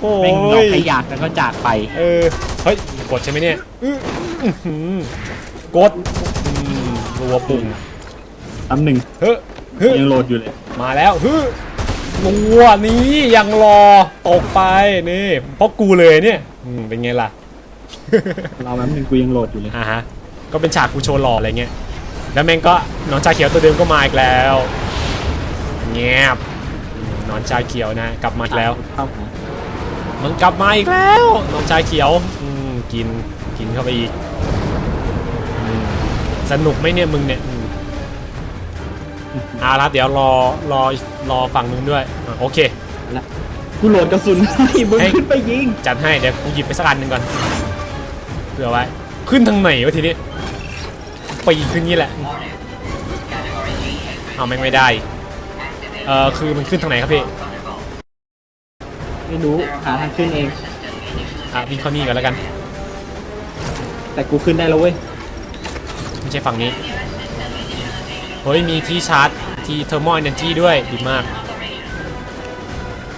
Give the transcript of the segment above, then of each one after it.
โอ้แม่งดอกยขยากแล้วก็จากไปเออเฮ้ยกดใช่ไหมเนี่ยอื้ออื้อหือกดอืมรัวปุ่มตำหนึ่งเฮ้ยเฮ้ยยังโหลดอยู่เลย มาแล้วเฮ้ยรัวนี้ยังรอตกไปนี่เพราะกูเลยเนี่ยอืมเป็นไงล่ะ เราแป๊บนึงกูยังโหลดอยู่เลย อ่าฮะ ก็เป็นฉากกูโชว์หล่ออะไรเงี้ย แล้วแม่งก็หนอนชาเขียวตัวเดิมก็มาอีกแล้ว เงียบอืมหนอนชาเขียวนะ กลับมาอีกแล้ว เข้ามา มันกลับมาอีกแล้วหนอนชาเขียวอืมกินกินเข้าไปอีกอืมสนุกไหมเนี่ยมึงเนี่ยอืมเอาละเดี๋ยวรอรอรอฝั่งมึงด้วยอะโอเคแล้วกูโหลดกระสุนให้มึงให้ขึ้นไปยิง จัดให้เดี๋ยวกูหยิบไปสักอันหนึ่งก่อนเผื่อไว้ขึ้นทางไหนวะทีนี้ปีนขึ้นนี่แหละเอาแม่งไม่ได้เออคือมันขึ้นทางไหนครับพี่ ไม่รู้หาทางขึ้นเอง อะวิ่งเข้านี่ก่อนแล้วกัน แต่กูขึ้นได้แล้วเว้ยไม่ใช่ฝั่งนี้ เฮ้ย มีที่ชาร์จ ที่เทอร์โมเอเนจีด้วย ดีมาก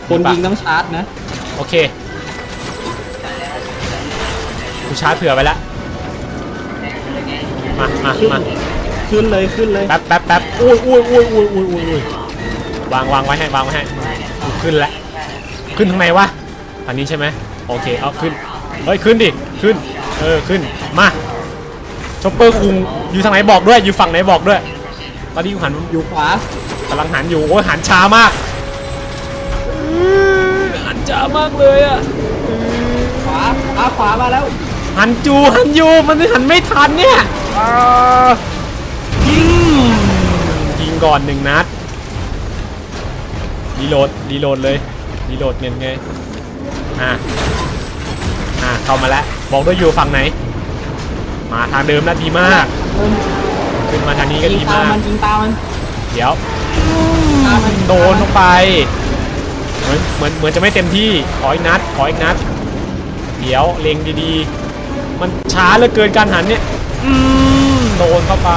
คนยิงต้องชาร์จนะ โอเค กูชาร์จเผื่อไว้แล้ว มามามาขึ้นเลยขึ้นเลยแป๊บแป๊บแป๊บอุ้ยอุ้ยอุ้ยอุ้ยอุ้ยอุ้ยอุ้ยวางวางไว้ให้วางไว้ให้กูขึ้นแล้ว ขึ้นทางไหนวะอันนี้ใช่ไหมโอเคเอาขึ้นเฮ้ยขึ้นดิขึ้นเออขึ้นมาชอปเปอร์คุงอยู่ทางไหนบอกด้วยอยู่ฝั่งไหนบอกด้วยตอนนี้กูหันอยู่ขวากำลังหันอยู่โอ้ยหันช้ามากอื้อหันช้ามากเลยอะขวาขวาขวามาแล้วหันจูหันอยู่มันหันไม่ทันเนี่ยอ่ายิงยิงก่อนหนึ่งนัดรีโหลดรีโหลดเลย รีโหลดเงินไงอ่าอ่าเข้ามาแล้ว บอกด้วยอยู่ฝั่งไหน มาทางเดิมนะดีมากเออขึ้นมาทางนี้ก็ยิดีงตามมากมันยิงตามมันเดี๋ยว ตามมันโดนลงไป เหมือนเหมือนเหมือนจะไม่เต็มที่ ขออีกนัด ขออีกนัด เดี๋ยวเล็งดีๆ มันช้าเหลือเกินการหันเนี่ย อืมโดนเข้าไป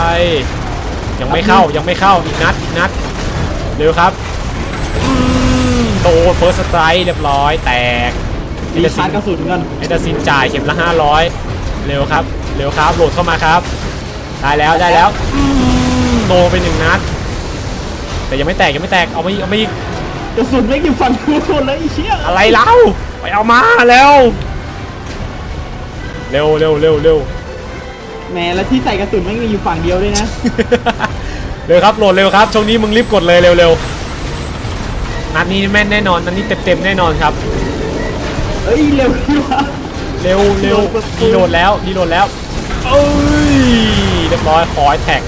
ยังไม่เข้ายังไม่เข้าอีกนัดอีกนัด เร็วครับ อืม โดนเฟิร์สสไตร์เรียบร้อยแตกมีชาร์จกระสุนกันเอเดซินจ่ายเข็มละ 500 เร็วครับ เร็วครับโหลดเข้ามาครับ ได้แล้วได้แล้วอืมโดนไปหนึ่งนัด แต่ยังไม่แตกยังไม่แตกเอามาอีกเอามาอีกกระสุนไม่อยู่ฝั่งกูหมดเลยไอ้เชี่ยอะไรเล่าไปเอามาเร็วเร็วเร็วเร็วเร็ว แหมแล้วที่ใส่กระสุนไม่มีอยู่ฝั่งเดียวด้วยนะ เร็วครับโหลดเร็วครับช่วงนี้มึงรีบกดเลยเร็วเร็ว นัดนี้แม่นแน่นอนนัดนี้เต็มเต็มๆแน่นอนครับ เอ้ยเร็วดีวะ เร็วเร็วโหลดดีโหลดแล้วดีโหลดแล้วเอ้ยเรียบร้อยคอยแท็ก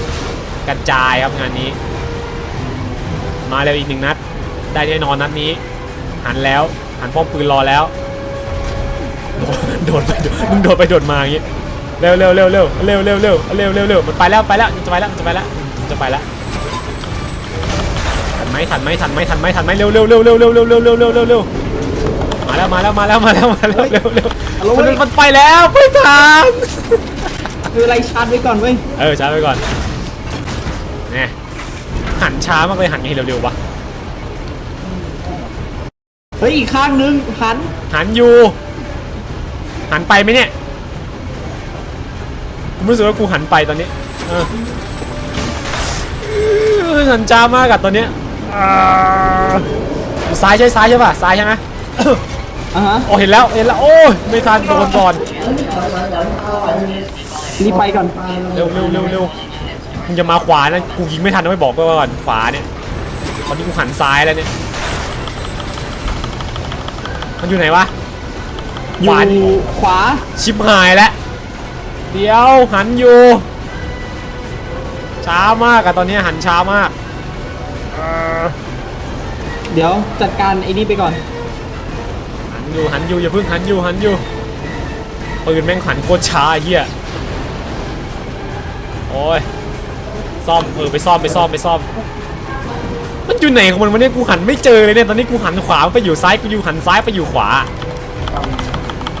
กระจายครับงานนี้ มาเร็วอีกหนึ่งนัด ได้แน่นอนนัดนี้ หันแล้วหันป้อมปืนรอแล้วโดดโดดไปโดดมึงโดดไปโดดมาอย่างงี้เร็วเร็วเร็วเร็วเร็วเร็วเร็วเร็วเร็วเร็วมันไปแล้วไปแล้วมันจะไปแล้วมันจะไปแล้วมันจะไปแล้วทัน ไหมทันไหมทันไหมทันไหมทันไหมเร็วเร็วเร็วเร็วเร็วเร็วเร็วเร็วเร็วเร็วเร็วมาแล้วมาแล้วมาแล้วมาแล้วมาแล้วเร็วเร็วมันมันไปแล้วไม่ทันคืออะไรชาร์จไว้ก่อนเว้ยเออช้าไปก่อนเนี่ยหันช้ามากเลยหันไงเร็วๆวะเฮ้ยอีกข้างนึงหันหันอยู่หันไปไหมเนี่ยกูรู้สึกว่ากูหันไปตอนนี้เออเออหันจ้ามากอะตอนเนี้ยอ่า ซ้ายใช่ซ้ายใช่ป่ะซ้ายใช่ไหมอะฮะโอ้เห็นแล้วเห็นแล้วโอ้ยไม่ทันโดนก่อนรีบไปก่อนเร็วเร็วเร็วเร็วมึงจะมาขวานะกูยิงไม่ทันนะไม่บอกก่อนขวาเนี่ยตอนนี้กูหันซ้ายแล้วเนี่ยมันอยู่ไหนวะอขวายู่ขวาชิบหายแล้วเดี๋ยวหันอยู่ช้ามากอะตอนนี้หันช้ามากเอ่อ เดี๋ยวจัดการไอ้นี่ไปก่อน หันอยู่หันอยู่อย่าเพิ่งหันอยู่หันอยู่ปืนแม่งหันโคตรช้าไอ้เหี้ยโอ้ยซ่อมเออไปซ่อมไปซ่อมไปซ่อม มันอยู่ไหนของมันวะเนี่ยกูหันไม่เจอเลยเนี่ยตอนนี้กูหันขวาไปอยู่ซ้ายกูอยู่หันซ้ายไปอยู่ขวา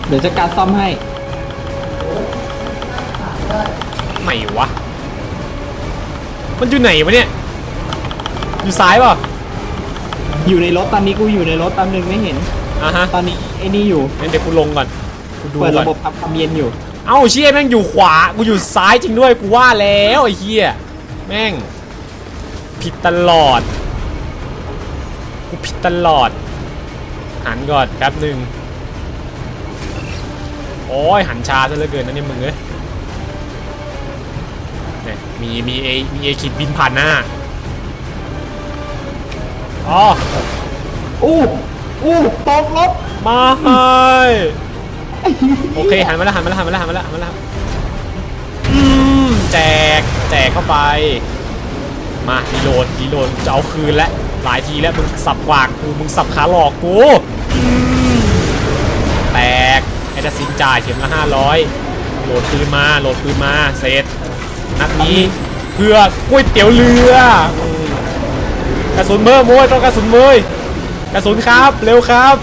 เดี๋ยวจัดการซ่อมให้ ไหนวะ มันอยู่ไหนวะเนี่ย อยู่ซ้ายเปล่ะ อยู่ในรถตอนนี้กูอยู่ในรถตามหนึ่งไม่เห็น อะฮะตอนนี้ไอ้นี่อยู่งั้นเดี๋ยวกูลงก่อนกูดูเปิดก่อระนบบทำความเย็นอยู่เอ้าเชี่ยแม่งอยู่ขวากูอยู่ซ้ายจริงด้วยกูว่าแล้วไอ้เหี้ยแม่ง ผิดตลอดกูผิดตลอด หันก่อนแป๊บหนึ่งโอ้ยหันชาซะเหลือเกินนะเนี่ยมึงเอ้ยเนี่ยมีมีเอมีเอขีดบินผ่านหน้า อ๋ออู้อู้ตกรถมาให้โอเคหันมาแล้วหันมาแล้วหันมาแล้วหันมาแล้วหันมาแล้วอืมแจกแจกเข้าไป มาดีโหลดดีโหลดจะเอาคืนแล้วหลายทีแล้วมึงสับกวากกูมึงสับขาหลอกกูแตกไอ้จะสินจ่ายเข็มละห้าร้อยโหลดปืนมาโหลดปืนมาเสร็จนัดนี้เพื่อก๋วยเตี๋ยวเรือ กระสุนเมื่อมวยต้องกระสุนเมยกระสุนครับเร็วครับ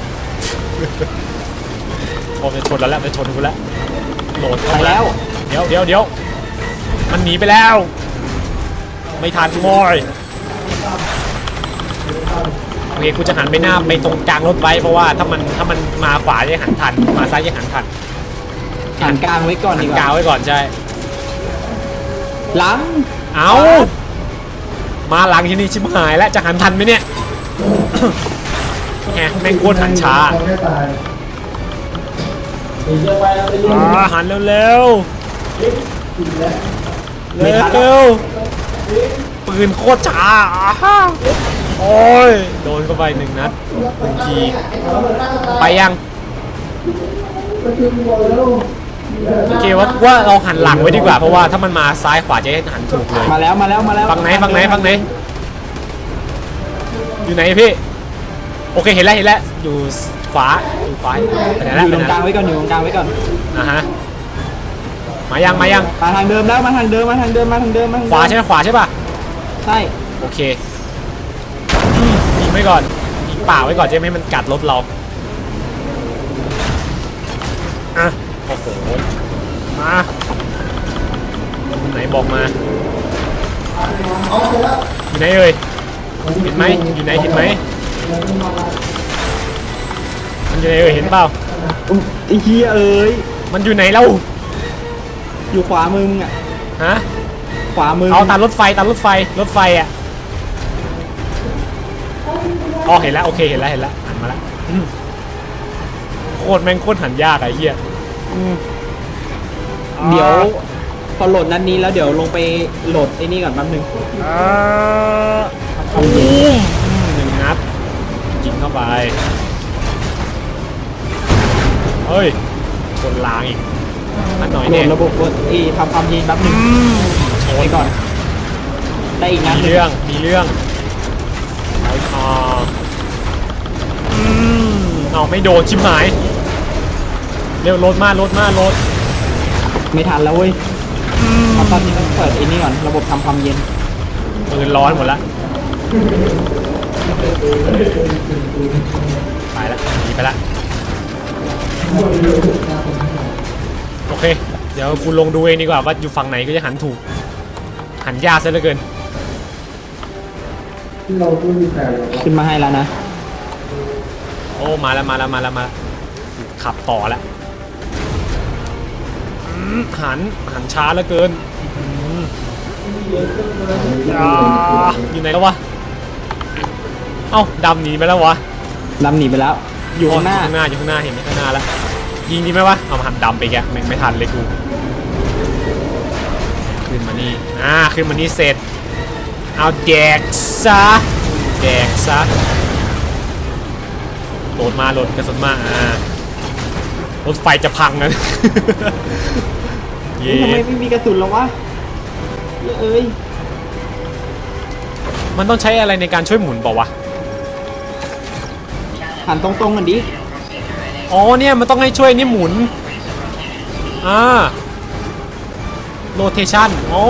โอ้จะชนแล้วแหละจะชนกูแล้วโหลดไปเข้ามาแล้ว เดี๋ยวเดี๋ยวเดี๋ยวมันหนีไปแล้ว ไม่ทันโมยโอเคกูจะหันไปหน้าไปตรงกลางรถไว้เพราะว่าถ้ามันถ้ามันมาขวาจะหันทันมาซ้ายจะหันทันหันกลางไว้ก่อนหัดีนกกลางว่าไว้ก่อนใช่หลังเอา มาหลังที่นี่ชิบหายแล้วจะหันทันไหมเนี่ยแหมแม่งโคตรหันช้าอ่าหันเร็วๆไม่ทันเร็วปืนโคตรช้าอ่าโอ้ยโดนเข้าไปหนึ่งนัดหนึ่งทีไปยัง โอเคว่าว่าเราหันหลังไว้ดีกว่าเพราะว่าถ้ามันมาซ้ายขวาจะให้หันถูกเลย มาแล้วมาแล้วมาแล้วฝั่งไหนฝั่งไหนฝั่งไหน อยู่ไหนพี่ โอเคเห็นแล้วเห็นแล้วอยู่ขวาอยู่ขวาไปไหนอแล้วยู่ไปตรไหนงกลางแล้วไว้ก่อนอยู่ตรงกลางไว้ก่อนอ่าฮะมายังมายังมาทางเดิมแล้วมาทางเดิมมาทางเดิมมาทางเดิมมาทางขเดิมวาใช่ไหมขวาใช่ป่ะใช่โอเคอืมยิงไว้ก่อนยิงป่าไว้ก่อนจะไม่ให้มันกัดรถเรา โอ้โหมาไหนบอกมาอยู่ไหนเอ่ยเห็นไหมอยู่ไหนเห็นไหมมันอยู่ไหนเอ่ยเห็นเปล่าอุ๊ยไอ้เหี้ยเอ้ยมันอยู่ไหนเล่าอยู่ขวามึงอะฮะขวามึงเอาตามรถไฟตามรถไฟรถไฟอะอ๋อเห็นแล้วโอเคเห็นแล้วเห็นแล้วหันมาแล้วอืมโคตรแม่งโคตรหันยากอะไอ้เหี้ย อืมเดี๋ยวพอโหลดนัดนี้แล้วเดี๋ยวลงไปโหลดไอ้นี่ก่อนแป๊บนึงอ่าตูมอืมหนึ่งนัดยิงเข้าไป เฮ้ยชนลางอีกอันหน่อยโหลเนี่ยดระบบโหลดอีทำความเย็นแป๊บนึงอืมชไปนก่อน ได้อีกนัดมีหนึ่งเรื่อง มีเรื่องเอาอ่าอืมเอาไม่โดนชิบหายเร็วรถมารถมารถไม่ทันแล้วเว้ยเอาตอนนี้ต้องเปิดไอ้นี่ก่อนระบบทำความเย็นปืนร้อนหมดละไปละหนีไปละโอเค เดี๋ยวกูลงดูเองดีกว่าว่าอยู่ฝั่งไหนก็จะหันถูก หันยากซะเหลือเกินขึ้นมาให้แล้วนะ โอ้มาแล้วมาแล้วมาแล้วมาแล้วขับต่อแล้วอืม หันหันช้าเหลือเกินอืมอ่าอยู่ไหนแล้ววะ เอ้าดำหนีไปแล้ววะ ลำหนีไปแล้ว อยู่ข้างหน้า ข้างหน้าอยู่ข้างหน้าเห็นไหมข้างหน้าแล้วยิงดีไหมวะเอาหันดำไปแกไม่ไม่ทันเลยกูขึ้นมานี่อ่าขึ้นมานี่เสร็จ เอาแดกซะแดกซะโหลดมาโหลดกระสุนมาอ่ารถไฟจะพังนะ เย้ทำไมไม่มีกระสุนหรอวะเอ้ยมันต้องใช้อะไรในการช่วยหมุนเปล่าวะ หันตรงๆกันดิ อ๋อเนี่ยมันต้องให้ช่วยนี่หมุน อ่า โรเทชันอ๋อ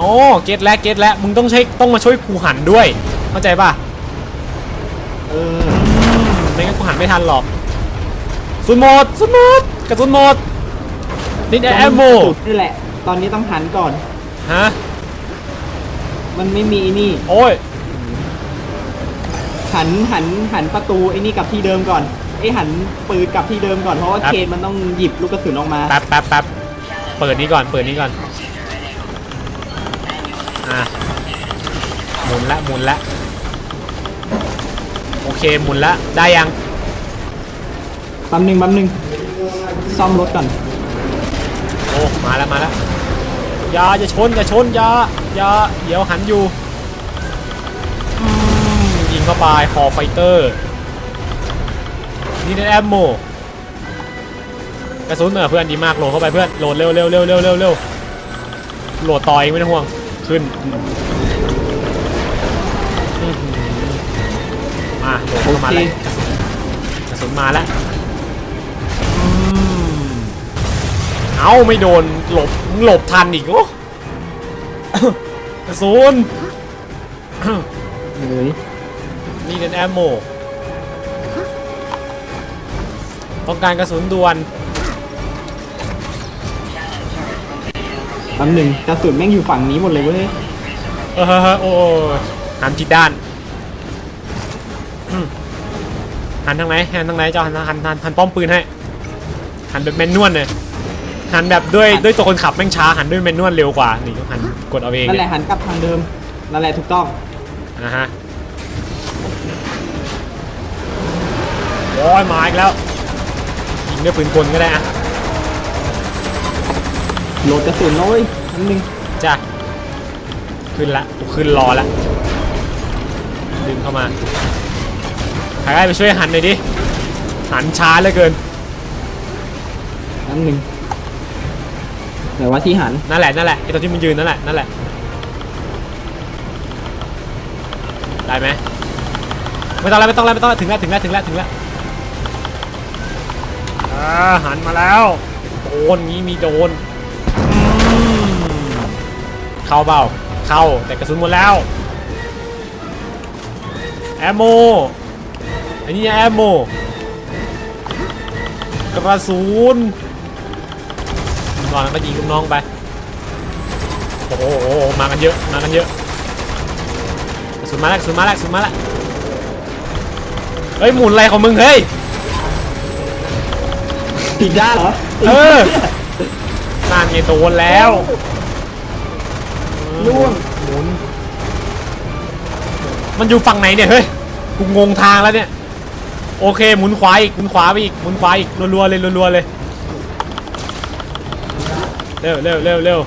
อ๋อเก็ตแล้วเก็ตแล้วมึงต้องใช้ต้องมาช่วยกูหันด้วย เข้าใจป่ะ เออ ไม่งั้นกูหันไม่ทันหรอกสุนหมดสุนหมดกระสุนหมด นิดแอมโมจุดนี่แหละ ตอนนี้ต้องหันก่อน ฮะ มันไม่มีไอ้นี่ โอ้ย หันหันหันประตูไอ้นี่กลับที่เดิมก่อนไอ้หันปืนกลับที่เดิมก่อน เพราะว่าครับ เคนมันต้องหยิบลูกกระสุนออกมา แป๊บแป๊บแป๊บเปิดนี้ก่อน เปิดนี้ก่อน อะ หมุนละหมุนละ โอเค หมุนละ ได้ยัง แป๊บนึงแป๊บนึงซ่อมรถก่อนโอ้ มาแล้วมาแล้วอย่าอย่าชนอย่าชนอย่าอย่าเดี๋ยวหันอยู่ยิงเข้าไปคอไฟเตอร์นี่ได้แอมโมกระสุนเหนือเพื่อนดีมากโหลดเข้าไปเพื่อนโหลดเร็วเร็วเร็วเร็วเร็วเร็วโหลดต่อเองไม่ต้องห่วงขึ้นมาโหลดเข้ามาแล้วกระสุนมาแล้ว เอาไม่โดนหลบมึงหลบทันอีกโอ้กระสุนเฮ้ยนี่เป็นแอมโมต้องการกระสุนด่วนแป๊บนึงกระสุนแม่งอยู่ฝั่งนี้หมดเลยเว้ยเออโอ้หันผิดด้านอืมหันทางไหนหันทางไหนเจ้าหันหันหันหันป้อมปืนให้หันแบบแมนนวลเลย หันแบบด้วยด้วยตัวคนขับแม่งช้าหันด้วยแมนนวลเร็วกว่านี่ต้องหันกดเอาเองนั่นแหเนี่ละยหันกลับทางเดิมนั่นแหละถูกต้องนะฮะโอ้ยมาอีกแล้วยิงด้วยปืนกลก็ได้อะโหลดกระสุนนะเว้ยแป๊บนึงจ้ะขึ้นละกูขึ้นรอละดึงเข้ามาใครได้ไปช่วยหันหน่อยดิหันช้าเหลือเกินแป๊บนึง ไหนว่าที่หันนั่นแหละนั่นแหละไอตัวที่มันยืนนั่นแหละนั่นแหละได้ไหมไม่ต้องแล้วไม่ต้องแล้วไม่ต้องแล้วถึงแล้วถึงแล้วถึงแล้วถึงแล้วอ่าหันมาแล้วโดนงี้มีโดนเข้าเปล่าเข้าแต่กระสุนหมดแล้วแอมโมอันนี้แอมโมกระสุน ก่อนแล้วก็ยิงลูกน้องไปโอ้โหโอ้โหมากันเยอะมากันเยอะกระสุนมาแล้วกระสุนมาแล้วกระสุนมาแล้วเฮ้ยหมุนอะไรของมึงเฮ้ยผิดด้านเหรอเออนั่นไงโดนแล้วล่วงหมุน มันอยู่ฝั่งไหนเนี่ยเฮ้ยกูงงทางแล้วเนี่ย โอเคหมุนขวาอีกหมุนขวาไปอีกหมุนขวาอีกรัวๆเลยรัวๆเลย เร็วเร็วเร็วเร็ว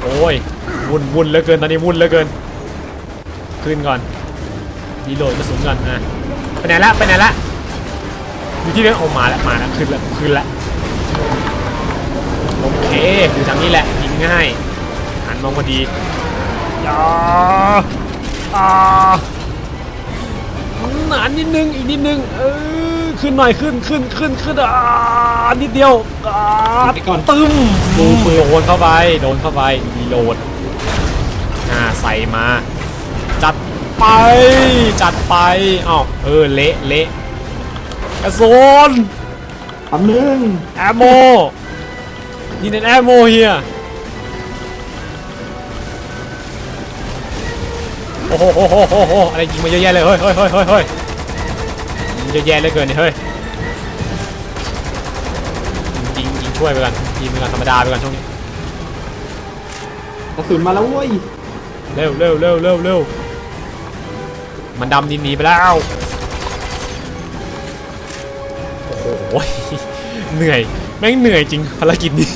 โอ้ยวุ่นวุ่นเหลือเกินตอนนี้วุ่นเหลือเกิน ขึ้นก่อนดีโหลดกระสุนก่อนอะไปไหนละไปไหนละอยู่ที่เดิมโอ้มาแล้วมาแล้วขึ้นแล้วขึ้นแล้วโอเคอยู่ทางนี้แหละยิงง่ายหันมองพอดีอย่าอ่าหนานนิดนึงอีกนิดนึงเออ ขึ้นหน่อยขึ้นขึ้นขึ้นขึ้นอ่านิดเดียวอ่าไปก่อน ตึมโดนเข้าไปโดนเข้าไปรีโหลดอ่าใส่มา จัดไป จัดไปอ้าวเออเละเละกระสุนแป๊บนึงแอมโมนี่เป็นแอมโมเฮียโอ้โหโอ้โหโอ้โหอะไรยิงมาเยอะแยะเลยเฮ้ยเฮ้ยเฮ้ยเฮ้ย เฮ้ยยิงเยอะแยะเหลยเกินเนี่ยเฮ้ยยิงยิงช่วยไปก่อนยิงไปก่อนธรรมดาไปก่อนช่วงนี้กระสุนมาแล้วเว้ยเร็วเร็วเร็วเร็วเร็วมันดำดินหนีไปแล้วโอ้โหเหนื่อยแม่งเหนื่อยจริงภารกิจนี้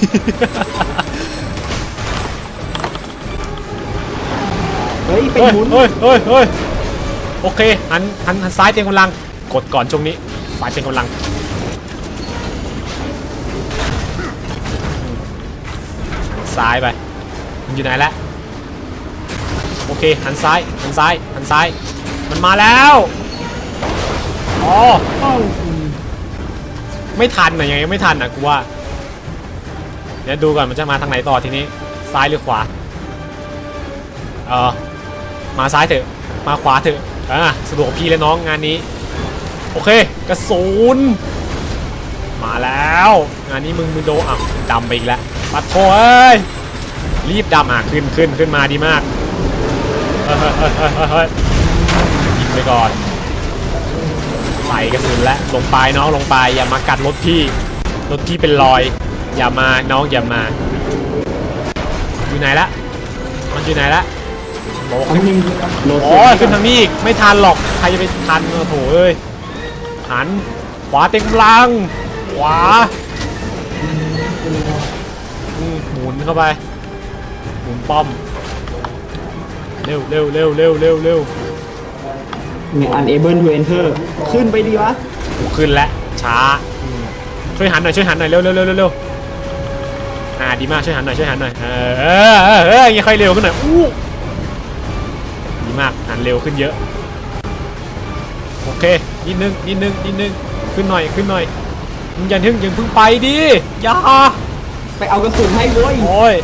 เฮ้ยไปเฮ้ยหมุนเฮ้ยเฮ้ยเฮ้ยโอเคหันหันหันซ้ายเต็มกำลัง กดก่อนช่วงนี้ซ้ายเต็มกำลังซ้ายไปมันอยู่ไหนแล้วโอเคหันซ้ายหันซ้ายหันซ้าย มันมาแล้วอ๋อเอ้าไม่ทันอะยังไงไม่ทันอะกูว่าเดี๋ยวดูก่อนมันจะมาทางไหนต่อทีนี้ซ้ายหรือขวาเออมาซ้ายเถอะมาขวาเถอะอ่าสะดวกพี่และน้องงานนี้ โอเค กระสุนมาแล้ว งานนี้มึงมึงโดอะดำไปอีกแล้วปัดโถเอ้ยรีบดำอะขึ้นขึ้นขึ้นมาดีมากเฮ้ยยิงไปก่อนใส่กระสุนแล้วลงไปน้องลงไปอย่ามากัดรถพี่รถพี่เป็นรอย อย่ามาน้องอย่ามา อยู่ไหนละมันอยู่ไหนละโหลดโอ้ยขึ้นทางนี้อีกไม่ทันหรอกใครจะไปทันโอ้โหเอ้ย หัน ขวาเต็มกำลัง ขวาอืมหมุนเข้าไป หมุนป้อม เร็วเร็วเร็วเร็วเร็วเร็วเนี่ย unable to enter ขึ้นไปดีวะกูขึ้นแล้วช้าอืมช่วยหันหน่อยช่วยหันหน่อยเร็วเร็วเร็วเร็วเร็วอ่าดีมากช่วยหันหน่อยช่วยหันหน่อยเออเออเออเอออย่างงี้ค่อยเร็วขึ้นหน่อยอู้ดีมากหันเร็วขึ้นเยอะ โอเค นิดนึงนิดนึงนิดนึงขึ้นหน่อยขึ้นหน่อยมึงอย่าทึ่งอย่าเพิ่งไปดิอย่าไปเอากระสุนให้เว้ยโอ้ย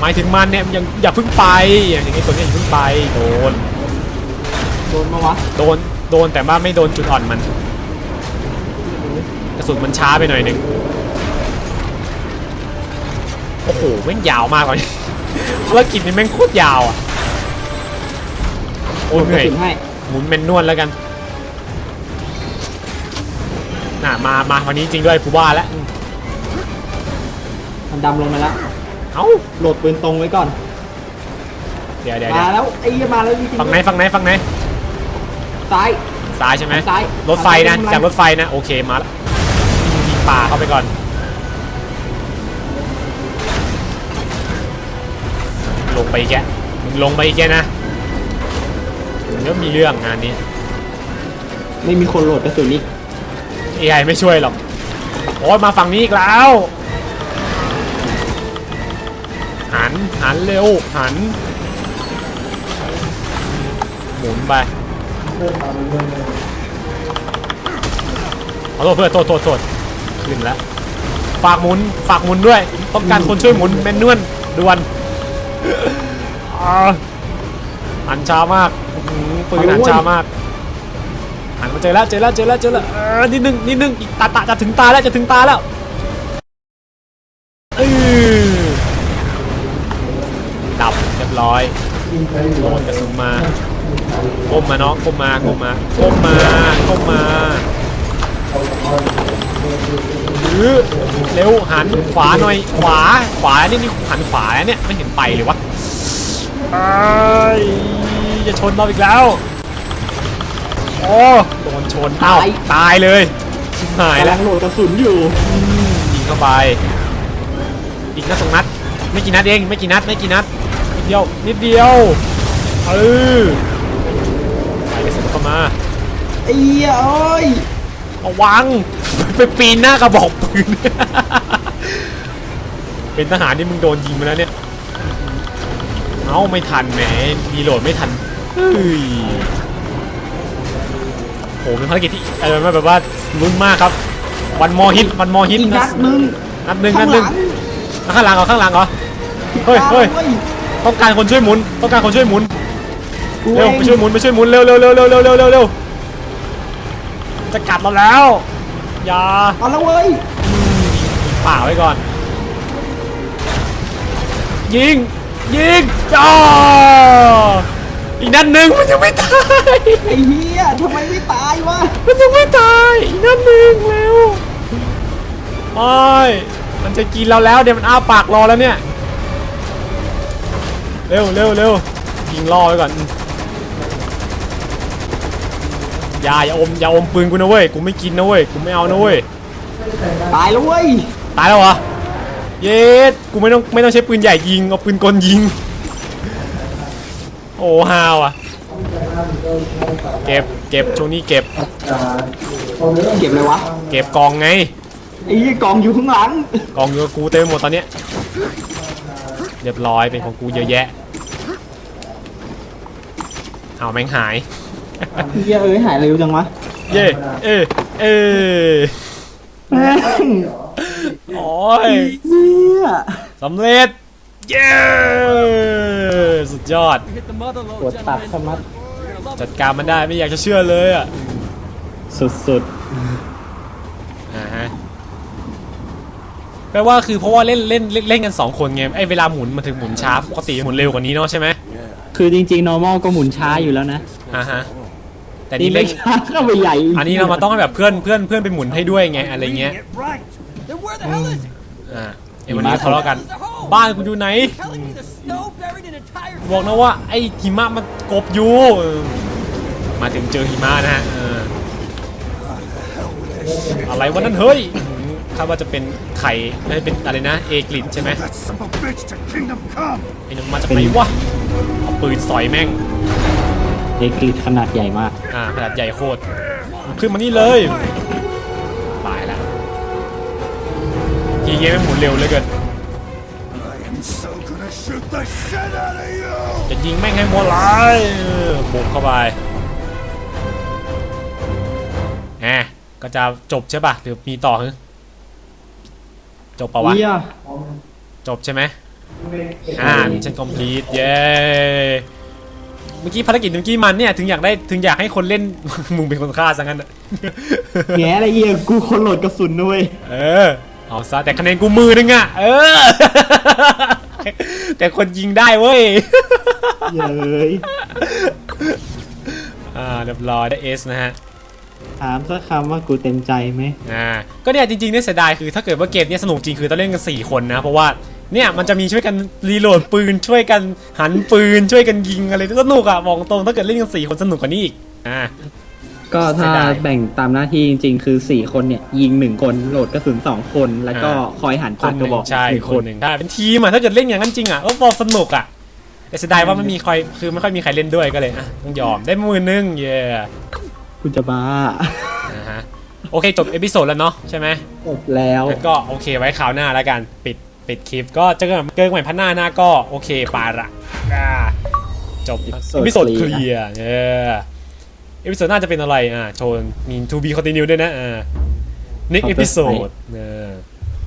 หมายถึงมันเนี่ยยังอย่าเพิ่งไปอย่างนี้ตัวเนี้ยอย่าเพิ่งไปโดนโดนมาวะโดนโดนแต่ว่าไม่โดนจุดอ่อนมันกระสุนมันช้าไปหน่อยหนึ่งโอ้โหแม่งยาวมากเลยภารกิจนี้แม่งโคตรยาวอะโอ้ยกเหนื่ระอยสุนให้หมุนเมนนวลแล้วกัน น่ะมามาวันนี้จริงด้วยกูว่าแล้วอืมมันดำลงมาแล้วเอ้าโหลดปืนตรงไว้ก่อน เดี๋ยวเดี๋ยวมาเดี๋ยวแล้วไอ้เหี้ยมาแล้วจริงๆฝั่งไหนฝั่งไหนฝั่งไหนซ้าย ซ้ายใช่ไหมซ้ายรถไฟนะซ้าย จากรถไฟนะโอเคมาแล้วยิงป่าเข้าไปก่อนลงไปอีกแกมึงลงไปอีกแกนะเดี๋ยวมีเรื่องงานนี้ไม่มีคนโหลดกระสุนอีก AI ไม่ช่วยหรอก โอ้ยมาฝั่งนี้อีกแล้ว หัน หันเร็ว หัน หมุนไปขอโทษเพื่อนโทษโทษโทษขึ้นแล้ว ฝากหมุน ฝากหมุนด้วย ต้องการคนช่วยหมุนแมนนวลด่วนอ่าหันช้ามากปืนหันช้ามาก นมาเจอแล้วเจอแล้วเจอแล้วเจอแล้วเออนิดนึงนิดนึงอีกตาตาจะถึงตาแล้วจะถึงตาแล้วเออดับเรียบร้อยโดนกระสุนมาก้มมาน้องก้มมาก้มมาก้มมาก้มมาหรือเร็วหันขวาหน่อยขวาขวานี่นี่หันขวาแล้วเนี่ยไม่เห็นไปเลยวะไอ้ายจะชนเราอีกแล้ว โอ้โดนชนเอ้าตาย ตายเลยชิบหายกำแล้ลัวงโหลดกระสุนอยู่ยิงเข้าไปอีกนัดสองนัด ไม่กี่นัดเองไม่กี่นัดไม่กี่นัดนิดเดียวนิดเดียวเออใส่กระสุนเข้ามาไอ้เหี้ยเอ้ยระวัง ไปปีนหน้ากระบอกปืน เป็นทหารนี่มึงโดนยิงมาแล้วเนี่ยเอ้าไม่ทันแหมมีโหลดไม่ทันเฮ้ยโหเป็นภารกิจที่เออแบบว่าลุ้นมากครับวันมอฮิตวันมอฮิตอีกนัดนึงนัดหนึ่งข้านัดงหหนึ่งลังอะข้างหลังเหรอข้างหลังเหรอเฮ้ยเฮ้ยว้ต้องการคนช่วยหมุน ต้องการคนช่วยหมุนกูเร็วองไปช่วยหมุนไปช่วยหมุนเร็วเร็วเร็วเร็วเร็วเร็วเร็วเร็วจะกัดเราแล้วอย่าเอาแล้วเว้ยป่าไว้ก่อน ยิงยิงจ้าอีกนัดหนึ่งมันยังไม่ตายไอ้เหี้ ยทำไมไม่ตายวะมันยังไม่ตายอีกนัดหนึ่งเร็วไม่มันจะกินเราแล้วเดี๋ยวมันอ้าปากรอแล้วเนี่ย เร็วเร็วเร็วยิงล่อไว้ก่อนอืมอย่าอย่าอมอย่าอมปืนกูนะเว้ยกูไม่กินนะเว้ยกูไม่เอานะเว้ยตายแล้วเว้ยตายแล้วเหรอเย็ดกูไม่ต้องไม่ต้องใช้ปืนใหญ่ยิงเอาปืนกลยิง โอ้ฮาวอะ เก็บเก็บช่วงนี้เก็บเก็บเลยวะเก็บกองไงไอ้เหี้ยกองอยู่ข้างหลังกองอยู่กับกูเต็มไปหมดตอนเนี้ยเรียบร้อยเป็นของกูเยอะแยะเอาแม่งหายเหี้ยเอ้ยหายเร็วจังวะเย่เอ้เอ้แม่งโอ้ยเหี้ยสำเร็จเย้ สุดยอดปวดตัดสมัดจัดการมันได้ไม่อยากจะเชื่อเลยอะสุดอ่าฮะแปลว่าคือเพราะว่าเล่นเล่นเล่นเล่นกันสองคนไงไอ้เวลาหมุนมันถึงหมุนช้าปกติหมุนเร็วกว่านี้เนาะใช่ไหมคือจริงๆ normal ก็หมุนช้าอยู่แล้วนะ อ่าฮะแต่นี่นี่ไม่เล่นช้าเข้าไปใหญ่อันนี้เรามาต้องให้แบบเพื่อนเพื่อนเพื่อนไปหมุนให้ด้วยไงอะไรเงี้ย It right. Then where the hell is it? อ่าเอ้ยวันนี้ก็ทะเลาะกัน บ้านกูอยู่ไหน Telling me the snow buried an entire บอกนะว่าไอ้หิมะมันกบอยู่เออมาถึงเจอหิมะนะฮะเอออะไรวะนั่นเฮ้ยอืมคาดว่าจะเป็นไข่ไม่ใช่เป็นอะไรนะเอกลิดใช่ไหม That son of a bitch to kingdom come! ไอ้นั่นมาจากไหนวะเอาปืนสอยแม่งเอกลิดขนาดใหญ่มากอ่าขนาดใหญ่โคตรขึ้นมานี่เลยตายแล้วทีเกมไม่หมุนเร็วเหลยเกิน จะยิงแม่งให้หมดเลยเออบุกเข้าไปแหมก็จะจบใช่ป่ะหรือมีต่อฮึจบปะวะเยี่ยจบใช่ไหมอ่ามิชชั่นคอมพลีทเย้ เมื่อกี้ภารกิจเมื่อกี้มันเนี่ย ถึงอยากได้ถึงอยากให้คนเล่น มึงเป็นคนฆ่าซะงั้นอะแง่อะไรเยี่ยกูคนโหลดกระสุนด้วย เออ เอาซะแต่คะแนนกูมือนึงอะเออ แต่คนยิงได้เว้ย เย้ยอ่าเรียบร้อยได้เอสนะฮะ ถามสักคำว่ากูเต็มใจไหมอ่า ก็เนี่ยจริงๆเนี่ยเสียดายคือถ้าเกิดว่าเกมเนี้ยสนุกจริงคือต้องเล่นกัน 4 คนนะ เพราะว่าเนี่ยมันจะมีช่วยกันรีโหลดปืนช่วยกันหันปืนช่วยกันยิงอะไรสนุกอะบอกตรงถ้าเกิดเล่นกัน4คนสนุกกว่านี้อีกอ่า ก็ถ้าเสียดายแบ่งตามหน้าที่จริงๆ คือ4คนเนี่ย ยิง1คนโหลดกระสุน2คน แล้วก็อ่าคอยหันคปันดหกระนึ่งบอกใช่หนึ่งคนหนึ่งได้เป็นทีมอะถ้าเกิดเล่นอย่างนั้นจริงอะก็บอกสนุกอะแต่เสียดายว่าไม่มีใครคือไม่ค่อยมีใครเล่นด้วยก็เลยอะต้องยอมได้มือนึงเย้กูจะบ้านะฮะโอเคจบเอพิโซดแล้วเนาะใช่ไหมจบแล้วแล้วก็โอเคไว้คราวหน้าแล้วกันปิดปิดคลิปก็เจอกันเจอกันใหม่พันหน้าหน้าก็โอเคปาระอ่าจบเอพิโซดเคลียร์เออเอพิโซดหน้าจะเป็นอะไรอ่าโชว์มี to be continue ด้วยนะอ่า next episode เออ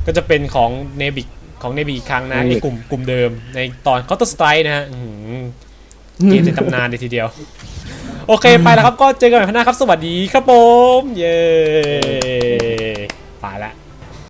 ก็จะเป็นของเนบิกของเนบิอีกครั้งนะในกลุ่มกลุ่มเดิมในตอน Counter Strike นะฮะอื้อหือเกมในตำนานเลยทีเดียว โอเคไปแล้วครับก็เจอกันใหม่พันหน้าครับ สวัสดีครับผม เย้ไปละ